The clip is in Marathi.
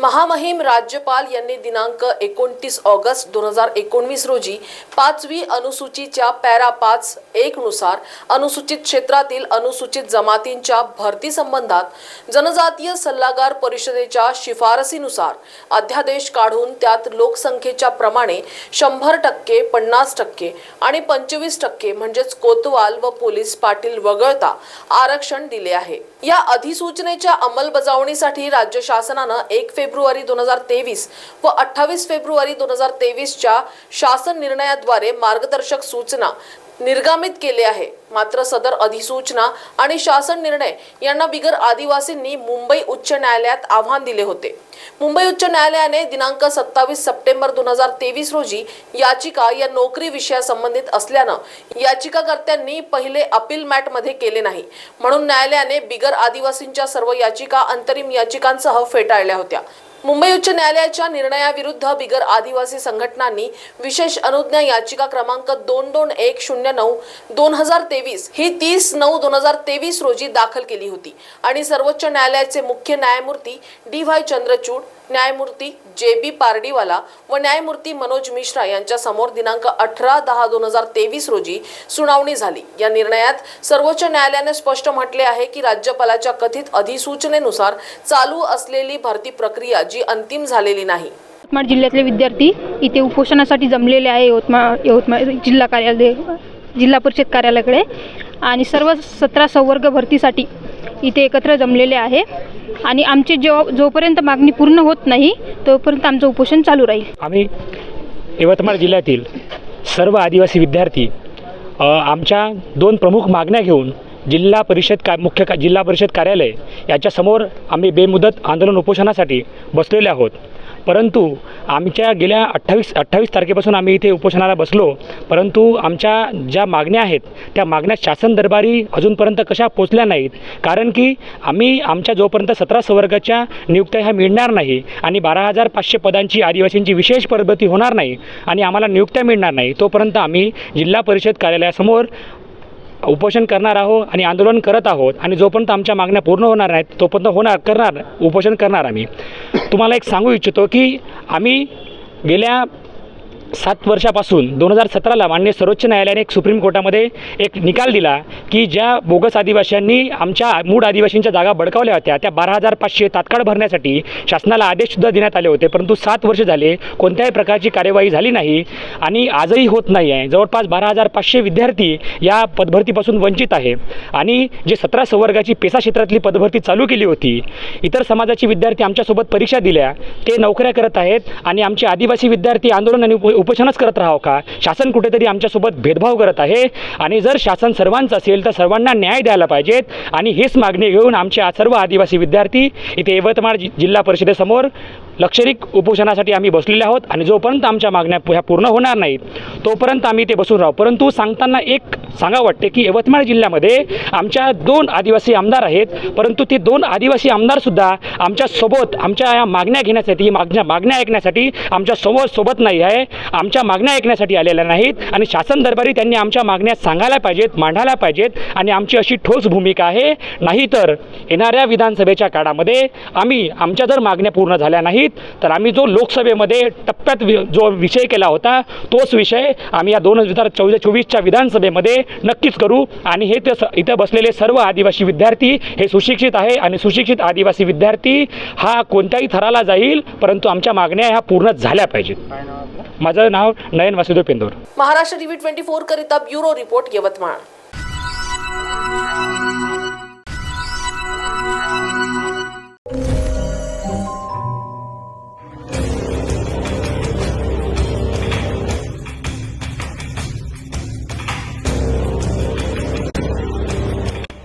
महामहिम राज्यपाल यांनी दिनांक एकोणतीस ऑगस्ट दोन हजार एकोणवीस रोजी पाचवी अनुसूचीच्या पॅरा पाच एक नुसार अनुसूचित क्षेत्रातील अनुसूचित जमातींच्या भरती संबंधात जनजातीय सल्लागार परिषदेच्या शिफारसीनुसार अध्यादेश काढून त्यात लोकसंख्येच्या प्रमाणे शंभर टक्के पन्नास टक्के आणि पंचवीस टक्के म्हणजेच कोतवाल व पोलीस पाटील वगळता आरक्षण दिले आहे. या अधिसूचनेच्या अंमलबजावणीसाठी राज्य शासनानं एक फेब्रुवारी फेब्रुवारी दोन हजार तेवीस व अठ्ठावीस फेब्रुवारी दोन हजार तेवीसच्या शासन निर्णयाद्वारे मार्गदर्शक सूचना निर्गामित केले आहे. मात्र सदर अधिसूचना आणि शासन निर्णय यांना बिगर आदिवासींनी मुंबई उच्च न्यायालयात आव्हान दिले होते. मुंबई उच्च न्यायालयाने दिनांक सत्तावीस सप्टेंबर दोन हजार तेवीस रोजी याचिका या नोकरी विषयासंबंधित असल्यानं याचिकाकर्त्यांनी पहिले अपील मॅटमध्ये केले नाही. म्हणून न्यायालयाने बिगर आदिवासींच्या सर्व याचिका अंतरिम याचिकांसह फेटाळल्या होत्या. मुंबई उच्च न्यायालयाच्या निर्णयाविरुद्ध बिगर आदिवासी संघटनांनी विशेष अनुज्ञा याचिका क्रमांक दोन दोन एक शून्य नऊ दोन हजार तेवीस ही तीस नऊ दोन हजार तेवीस रोजी दाखल केली होती. आणि सर्वोच्च न्यायालयाचे मुख्य न्यायमूर्ती डी व्हाय चंद्रचूड न्यायमूर्ती जे बी पारडीवाला व न्यायमूर्ती मनोज मिश्रा यांच्या समोर दिनांक अठरा दहा दोन हजार तेवीस रोजी सुनावणी झाली. या निर्णयात सर्वोच्च न्यायालयाने स्पष्ट म्हटले आहे की राज्यपालाच्या कथित अधिसूचनेनुसार चालू असलेली भरती प्रक्रिया जी अंतिम झालेली नाही. यवतमाळ जिल्ह्यातले विद्यार्थी इथे उपोषणासाठी जमलेले आहे. यवतमाळ यवतमाळ जिल्हा कार्यालय जिल्हा परिषद कार्यालयाकडे आणि सर्व सतरा संवर्ग भरतीसाठी इथे एकत्र जमलेले आहे. आणि आमची जो जोपर्यंत मागणी पूर्ण होत नाही तोपर्यंत आमचं उपोषण चालू राहील. आम्ही यवतमाळ जिल्ह्यातील सर्व आदिवासी विद्यार्थी आमच्या दोन प्रमुख मागण्या घेऊन जिल्हा परिषद का मुख्य का जिल्हा परिषद कार्यालय याच्यासमोर आम्ही बेमुदत आंदोलन उपोषणासाठी बसलेले आहोत. परंतु आमच्या गेल्या अठ्ठावीस अठ्ठावीस तारखेपासून आम्ही इथे उपोषणाला बसलो. परंतु आमच्या ज्या मागण्या आहेत त्या मागण्या शासन दरबारी अजूनपर्यंत कशा पोचल्या नाहीत? कारण की आम्ही आमच्या जोपर्यंत सतरा संवर्गाच्या नियुक्त्या ह्या मिळणार नाही आणि बारा हजार पाचशे पदांची आदिवासींची विशेष प्रगती होणार नाही आणि आम्हाला नियुक्त्या मिळणार नाही तोपर्यंत आम्ही जिल्हा परिषद कार्यालयासमोर उपोषण करणार आहोत आणि आंदोलन करत आहोत आणि जोपर्यंत आमच्या मागण्या पूर्ण होणार नाहीत तोपर्यंत होणार करणार उपोषण करणार आम्ही. तुम्हाला एक सांगू इच्छितो की आम्ही गेल्या सात वर्षापासून दोन हजार सतराला माननीय सर्वोच्च न्यायालयाने एक सुप्रीम कोर्टामध्ये एक निकाल दिला की ज्या बोगस आदिवासींनी आमच्या मूळ आदिवासींच्या जागा बडकावल्या होत्या त्या बारा हजार पाचशे तात्काळ भरण्यासाठी शासनाला आदेशसुद्धा देण्यात आले होते. परंतु सात वर्ष झाले कोणत्याही प्रकारची कार्यवाही झाली नाही आणि आजही होत नाही आहे. जवळपास बारा हजार पाचशे विद्यार्थी या पदभरतीपासून वंचित आहे. आणि जे सतरा संवर्गाची पेसा क्षेत्रातली पदभरती चालू केली होती इतर समाजाचे विद्यार्थी आमच्यासोबत परीक्षा दिल्या ते नोकऱ्या करत आहेत आणि आमचे आदिवासी विद्यार्थी आंदोलन आणि उप उपोषणच करत राहावं का? शासन कुठेतरी आमच्यासोबत भेदभाव करत आहे आणि जर शासन सर्वांचं असेल तर सर्वांना न्याय द्यायला पाहिजेत आणि हेच मागणी घेऊन आमचे सर्व आदिवासी विद्यार्थी इथे यवतमाळ जि जिल्हा परिषदेसमोर लक्षरिक उपोषणासाठी आम्ही बसलेले आहोत आणि जोपर्यंत आमच्या मागण्या ह्या पूर्ण होणार नाहीत तोपर्यंत आम्ही ते बसून राहू. परंतु सांगताना एक सांगा वाटते की यवतमाळ जिल्ह्यामध्ये आमच्या दोन आदिवासी आमदार आहेत परंतु ते दोन आदिवासी आमदारसुद्धा आमच्यासोबत आमच्या या मागण्या घेण्यासाठी मागण्या मागण्या ऐकण्यासाठी आमच्यासोबत सोबत नाही आहे. आमच्या मागण्या ऐकण्यासाठी आलेल्या नाहीत आणि शासन दरबारी त्यांनी आमच्या मागण्या सांगायला पाहिजेत मांडायला पाहिजेत आणि आमची अशी ठोस भूमिका आहे. नाहीतर येणाऱ्या विधानसभेच्या काळामध्ये आम्ही आमच्या जर मागण्या पूर्ण झाल्या नाहीत तर आम्ही जो लोकसभेमध्ये टप्प्यात वि- जो विषय केला होता तोच विषय आम्ही या दोन हजार चौदा चोवीसच्या विधानसभेमध्ये नक्कीच करू. आणि हे ते इथं बसलेले सर्व आदिवासी विद्यार्थी हे सुशिक्षित आहे आणि सुशिक्षित आदिवासी विद्यार्थी हा कोणत्याही थराला जाईल परंतु आमच्या मागण्या ह्या पूर्ण झाल्या पाहिजेत. माझं नाव Nayan Vasudev Pendor. Maharashtra TV twenty four करिता ब्युरो रिपोर्ट यवतमाळ.